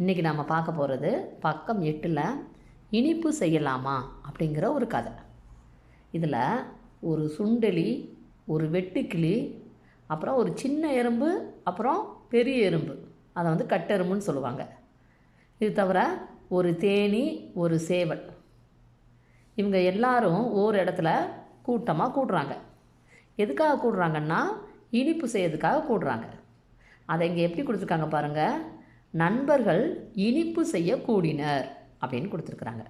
இன்றைக்கி நம்ம பார்க்க போகிறது பக்கம் எட்டில் இனிப்பு செய்யலாமா அப்படிங்கிற ஒரு கதை. இதில் ஒரு சுண்டெலி ஒரு வெட்டுக்கிளி அப்புறம் ஒரு சின்ன எறும்பு அப்புறம் பெரிய எறும்பு. அதை வந்து கட்டெரும்புன்னு சொல்லுவாங்க. இது தவிர ஒரு தேனி ஒரு சேவல். இவங்க எல்லாரும் ஒரு இடத்துல கூட்டமாக கூடுறாங்க. எதுக்காக கூடுறாங்கன்னா இனிப்பு செய்யறதுக்காக கூடுறாங்க. அதை இங்கே எப்படி கொடுத்துருக்காங்க பாருங்கள் நண்பர்கள் இனிப்பு செய்ய கூடினர் அப்படின்னு கொடுத்துருக்குறாங்க.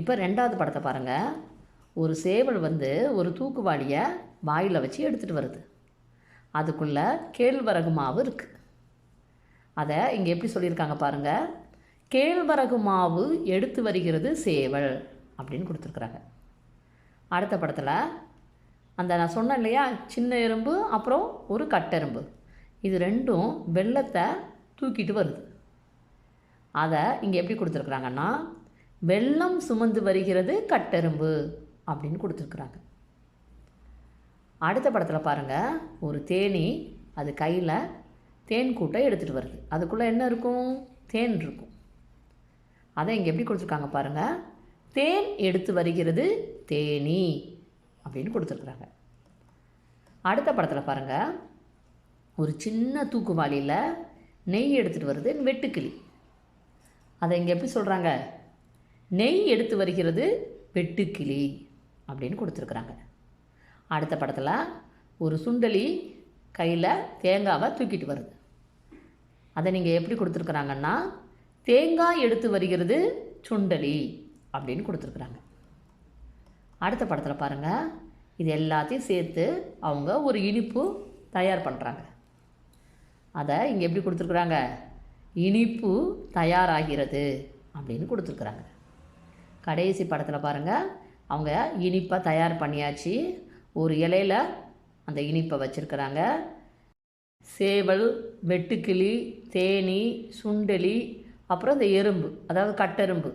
இப்போ ரெண்டாவது படத்தை பாருங்கள் ஒரு சேவல் வந்து ஒரு தூக்குவாளியை வாயில் வச்சு எடுத்துகிட்டு வருது. அதுக்குள்ளே கேழ்வரகு மாவு இருக்குது அதை இங்கே எப்படி சொல்லியிருக்காங்க பாருங்கள் கேழ்வரகு மாவு எடுத்து வருகிறது சேவல் அப்படின்னு கொடுத்துருக்குறாங்க. அடுத்த படத்தில் அந்த நான் சொன்னேன் இல்லையா? சின்ன எறும்பு அப்புறம் ஒரு கட்டெரும்பு இது ரெண்டும் வெள்ளத்தை தூக்கிட்டு வருது. அதை இங்கே எப்படி கொடுத்துருக்குறாங்கன்னா வெள்ளம் சுமந்து வருகிறது கட்டெரும்பு அப்படின்னு கொடுத்துருக்குறாங்க. அடுத்த படத்தில் பாருங்கள் ஒரு தேனி அது கையில் தேன் கூட்டை எடுத்துகிட்டு வருது. அதுக்குள்ளே என்ன இருக்கும்? தேன் இருக்கும். அதை இங்கே எப்படி கொடுத்துருக்காங்க பாருங்கள் தேன் எடுத்து வருகிறது தேனி அப்படின்னு கொடுத்துருக்குறாங்க. அடுத்த படத்தில் பாருங்கள் ஒரு சின்ன தூக்குவாளியில் நெய் எடுத்துகிட்டு வருது வெட்டுக்கிளி. அதை இங்கே எப்படி சொல்கிறாங்க நெய் எடுத்து வருகிறது வெட்டுக்கிளி அப்படின்னு கொடுத்துருக்குறாங்க. அடுத்த படத்தில் ஒரு சுண்டலி கையில் தேங்காவை தூக்கிட்டு வருது. அதை நீங்கள் எப்படி கொடுத்துருக்குறாங்கன்னா தேங்காய் எடுத்து வருகிறது சுண்டலி அப்படின்னு கொடுத்துருக்குறாங்க. அடுத்த படத்தில் பாருங்கள் இது எல்லாத்தையும் சேர்த்து அவங்க ஒரு இனிப்பு தயார் பண்ணுறாங்க அதை இங்கே எப்படி கொடுத்துருக்குறாங்க? இனிப்பு தயாராகிறது அப்படின்னு கொடுத்துருக்குறாங்க. கடைசி படத்தில் பாருங்கள் அவங்க இனிப்பை தயார் பண்ணியாச்சு. ஒரு இலையில் அந்த இனிப்பை வச்சுருக்குறாங்க. சேவல் வெட்டுக்கிளி தேனி சுண்டெலி அப்புறம் இந்த எறும்பு அதாவது கட்டெரும்பு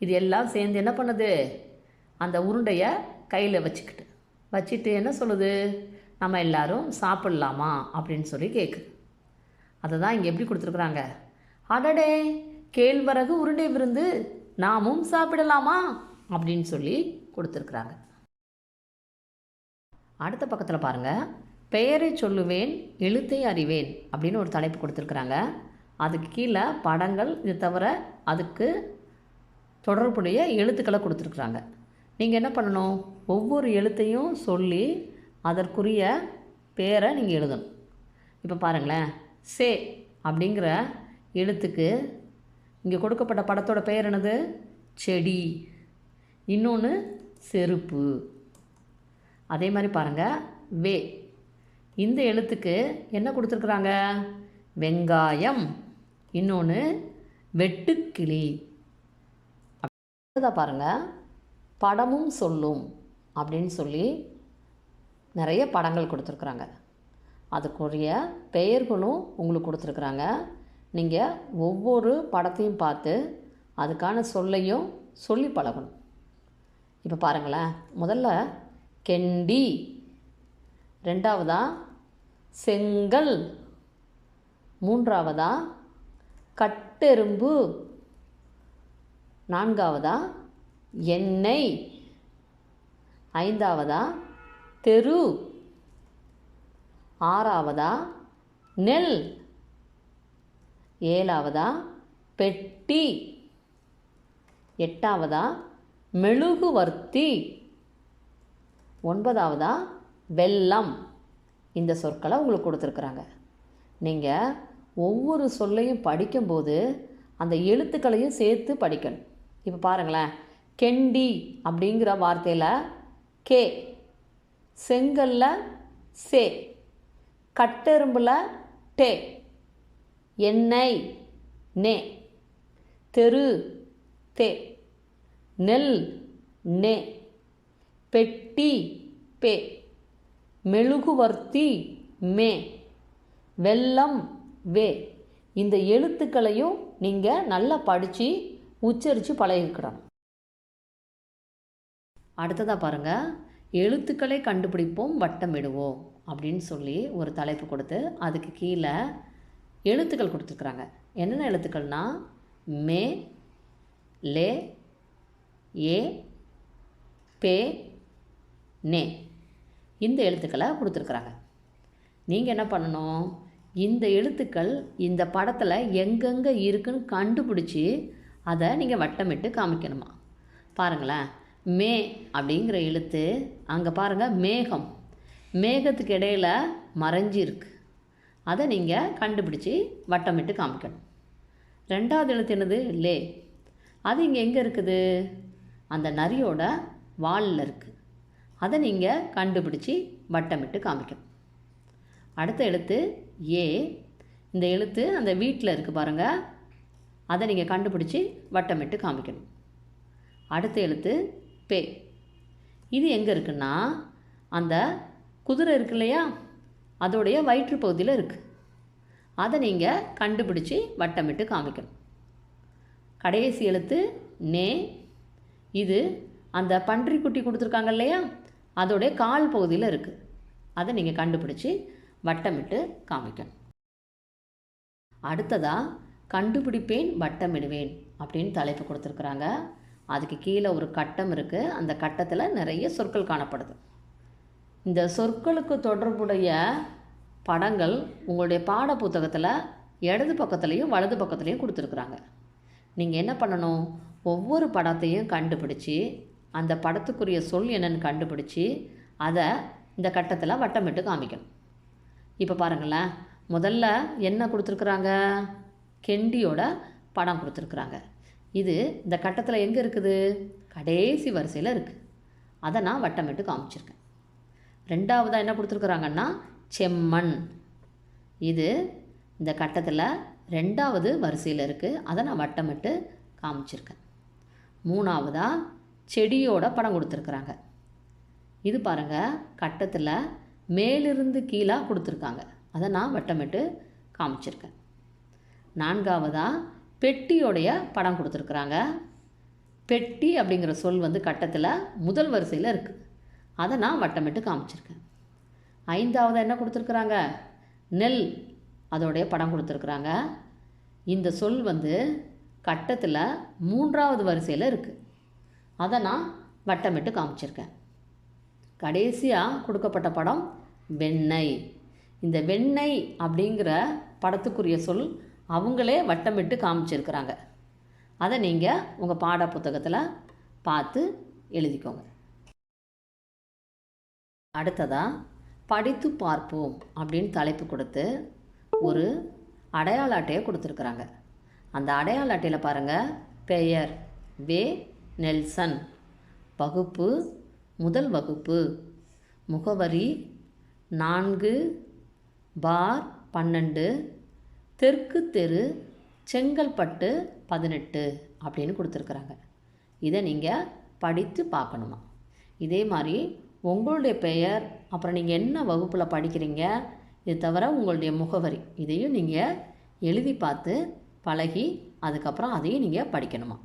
இது எல்லாம் சேர்ந்து என்ன பண்ணுது? அந்த உருண்டையை கையில் வச்சுக்கிட்டு. வச்சுட்டு என்ன சொல்லுது? நம்ம எல்லாரும் சாப்பிட்லாமா அப்படின்னு சொல்லி கேட்குது அதை தான் இங்கே எப்படி கொடுத்துருக்குறாங்க? அடடே கேழ்வரகு உருண்டை விருந்து நாமும் சாப்பிடலாமா? அப்படின்னு சொல்லி கொடுத்துருக்குறாங்க. அடுத்த பக்கத்தில் பாருங்கள் பெயரை சொல்லுவேன் எழுத்தை அறிவேன் அப்படின்னு ஒரு தலைப்பு கொடுத்துருக்குறாங்க. அதுக்கு கீழே படங்கள் இது தவிர அதுக்கு தொடர்புடைய எழுத்துக்களை கொடுத்துருக்குறாங்க. நீங்கள் என்ன பண்ணணும்? ஒவ்வொரு எழுத்தையும் சொல்லி அதற்குரிய பேரை நீங்கள் எழுதணும். இப்போ பாருங்களேன். சே அப்படிங்கிற எழுத்துக்கு இங்கே கொடுக்கப்பட்ட படத்தோட பெயர் என்னது? செடி. இன்னொன்று செருப்பு. அதே மாதிரி பாருங்கள் வே. இந்த எழுத்துக்கு என்ன கொடுத்துருக்குறாங்க? வெங்காயம். இன்னொன்று வெட்டுக்கிளி. அடுத்ததாக பாருங்கள் படமும் சொல்லும் அப்படின்னு சொல்லி நிறைய படங்கள் கொடுத்துருக்குறாங்க. அதுக்குரிய பெயர்களும் உங்களுக்கு கொடுத்துருக்குறாங்க. நீங்கள் ஒவ்வொரு படத்தையும் பார்த்து அதுக்கான சொல்லையும் சொல்லி பழகணும். இப்போ பாருங்களேன் முதல்ல கெண்டி ரெண்டாவதா செங்கல் மூன்றாவதா கட்டெரும்பு நான்காவதா எண்ணெய் ஐந்தாவதா தெரு. ஆறாவதா? நெல். ஏழாவதா? பெட்டி. எட்டாவதா? மெழுகுவர்த்தி. ஒன்பதாவதா? வெள்ளம் இந்த சொற்களை உங்களுக்கு கொடுத்துருக்குறாங்க. நீங்கள் ஒவ்வொரு சொல்லையும் படிக்கும்போது அந்த எழுத்துக்களையும் சேர்த்து படிக்கணும். இப்போ பாருங்களேன். கெண்டி அப்படிங்கிற வார்த்தையில் கே. செங்கல்ல சே. கட்டெரும்பில் டே எண்ணெய் நே தெரு தே நெல் நே பெட்டி பே மெழுகுவர்த்தி மே வெள்ளம் வே. இந்த எழுத்துக்களையும் நீங்கள் நல்லா படித்து உச்சரித்து பழகிக்கிடணும் அடுத்ததாக பாருங்கள் எழுத்துக்களை கண்டுபிடிப்போம் வட்டமிடுவோம். அப்படின்னு சொல்லி ஒரு தலைப்பு கொடுத்து அதுக்கு கீழே எழுத்துக்கள் கொடுத்துருக்குறாங்க. என்னென்ன எழுத்துக்கள்னா மே லே ஏ பே நே இந்த எழுத்துக்களை கொடுத்துருக்குறாங்க. நீங்கள் என்ன பண்ணணும்? இந்த எழுத்துக்கள் இந்த படத்தில் எங்கெங்கே இருக்குன்னு கண்டுபிடிச்சி அதை நீங்கள் வட்டமிட்டு காமிக்கணுமா? பாருங்களேன். மே அப்படிங்கிற எழுத்து அங்கே பாருங்கள் மேகம். மேகத்துக்கு இடையில் மறைஞ்சிருக்கு அதை நீங்கள் கண்டுபிடிச்சி வட்டமிட்டு காமிக்கணும். ரெண்டாவது எழுத்து என்னது? லே. அது இங்கே எங்கே இருக்குது? அந்த நரியோட வாலில் இருக்குது அதை நீங்கள் கண்டுபிடிச்சி வட்டமிட்டு காமிக்கணும். அடுத்த எழுத்து ஏ. இந்த எழுத்து அந்த வீட்டில் இருக்குது பாருங்கள் அதை நீங்கள் கண்டுபிடிச்சி வட்டமிட்டு காமிக்கணும். அடுத்த எழுத்து பே. இது எங்கே இருக்குன்னா அந்த குதிரை இருக்கு இல்லையா அதோடைய வயிற்றுப்பகுதியில் இருக்குது அதை நீங்கள் கண்டுபிடிச்சி வட்டமிட்டு காமிக்கணும். கடைசி எழுத்து நே. இது அந்த பன்றிக்குட்டி கொடுத்துருக்காங்க இல்லையா? அதோடைய கால் பகுதியில் இருக்குது அதை நீங்கள் கண்டுபிடிச்சி வட்டமிட்டு காமிக்கணும். அடுத்ததாக கண்டுபிடிப்பேன் வட்டமிடுவேன் அப்படின்னு தலைப்பு கொடுத்துருக்குறாங்க. அதுக்கு கீழே ஒரு கட்டம் இருக்குது அந்த கட்டத்தில் நிறைய சொற்கள் காணப்படுது. இந்த சொற்களுக்கு தொடர்புடைய படங்கள் உங்களுடைய பாட புத்தகத்தில் இடது பக்கத்துலேயும் வலது பக்கத்துலேயும் கொடுத்துருக்குறாங்க. நீங்கள் என்ன பண்ணணும்? ஒவ்வொரு படத்தையும் கண்டுபிடிச்சி அந்த படத்துக்குரிய சொல் என்னென்னு கண்டுபிடிச்சி அதை இந்த கட்டத்தில் வட்டமிட்டு காமிக்கணும். இப்போ பாருங்களேன் முதல்ல என்ன கொடுத்துருக்குறாங்க? கெண்டியோட படம் கொடுத்துருக்குறாங்க. இது இந்த கட்டத்தில் எங்கே இருக்குது? கடைசி வரிசையில் இருக்குது அதை நான் வட்டமிட்டு காமிச்சிருக்கேன். ரெண்டாவதாக என்ன கொடுத்துருக்குறாங்கன்னா செம்மண். இது இந்த கட்டத்தில் ரெண்டாவது வரிசையில் இருக்குது அதை நான் வட்டமிட்டு காமிச்சிருக்கேன். மூணாவதாக செடியோட படம் கொடுத்துருக்குறாங்க. இது பாருங்கள் கட்டத்தில் மேலிருந்து கீழாக கொடுத்துருக்காங்க. அதை நான் வட்டமிட்டு காமிச்சிருக்கேன். நான்காவதாக பெட்டியோடைய படம் கொடுத்துருக்குறாங்க. பெட்டி அப்படிங்கிற சொல் வந்து கட்டத்தில் முதல் வரிசையில் இருக்குது அதை நான் வட்டமிட்டு காமிச்சிருக்கேன். ஐந்தாவது என்ன கொடுத்துருக்குறாங்க? நெல். அதோடைய படம் கொடுத்துருக்குறாங்க. இந்த சொல் வந்து கட்டத்தில் மூன்றாவது வரிசையில் இருக்குது அதை நான் வட்டமிட்டு காமிச்சிருக்கேன். கடைசியாக கொடுக்கப்பட்ட படம் வெண்ணெய். இந்த வெண்ணெய் அப்படிங்கிற படத்துக்குரிய சொல் அவங்களே வட்டமிட்டு காமிச்சிருக்கிறாங்க. அதை நீங்கள் உங்கள் பாட புத்தகத்தில் பார்த்து எழுதிக்கோங்க. அடுத்ததாக படித்து பார்ப்போம் அப்படின்னு தலைப்பு கொடுத்து ஒரு அடையாள அட்டையை கொடுத்துருக்குறாங்க. அந்த அடையாள அட்டையில் பாருங்கள் பெயர் வே. நெல்சன். வகுப்பு முதல் வகுப்பு. முகவரி நான்கு பார் பன்னெண்டு தெற்கு தெரு செங்கல்பட்டு பதினெட்டு அப்படின்னு கொடுத்துருக்குறாங்க. இதை நீங்கள் படித்து பார்க்கணுமா? இதே மாதிரி உங்களுடைய பெயர் அப்புறம் நீங்கள் என்ன வகுப்பில் படிக்கிறீங்க இது தவிர உங்களுடைய முகவரி இதையும் நீங்கள் எழுதி பார்த்து பழகி அதுக்கப்புறம் அதையும் நீங்கள் படிக்கணுமா?